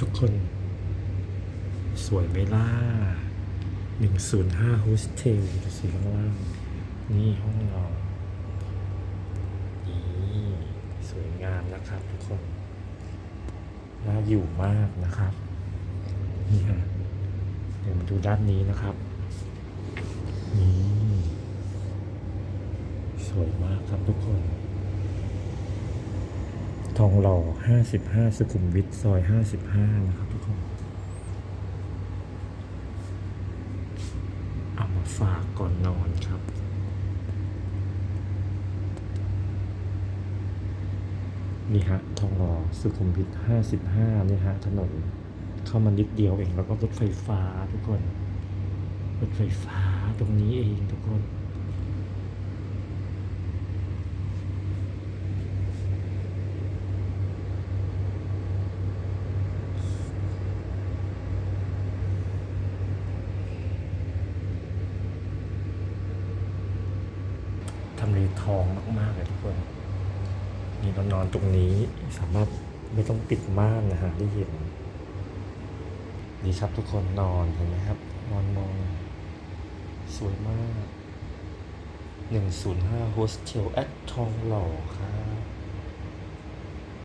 ทุกคน สวยไหมล่ะหนึ่งศูนย์ห้าโฮสเทลดูสิข้างล่าง นี่ห้องนอนนี่สวยงามนะครับทุกคน น่าอยู่มากนะครับ นี่ฮะเดี๋ยวมาดูด้านนี้นะครับ นี่ สวยมากครับทุกคน ทองหล่อ 55 สุขุมวิทซอย 55 นะครับทุกคน เอามาฝากก่อนนอนครับ นี่ฮะ ทองหล่อ สุขุมวิท 55 นี่ฮะ ถนน เข้ามานิดเดียวเอง แล้วก็รถไฟฟ้าทุกคน รถไฟฟ้าตรงนี้เองทุกคน ทำ เลทองมากๆเลยทุกคนนี่เรานอนตรงนี้สามารถไม่ต้องปิดม่านนะฮะได้เห็นดีครับทุกคนนอนเห็นไหมครับ นอนมอง สวยมาก 105 Hostel at ทองหล่อครับ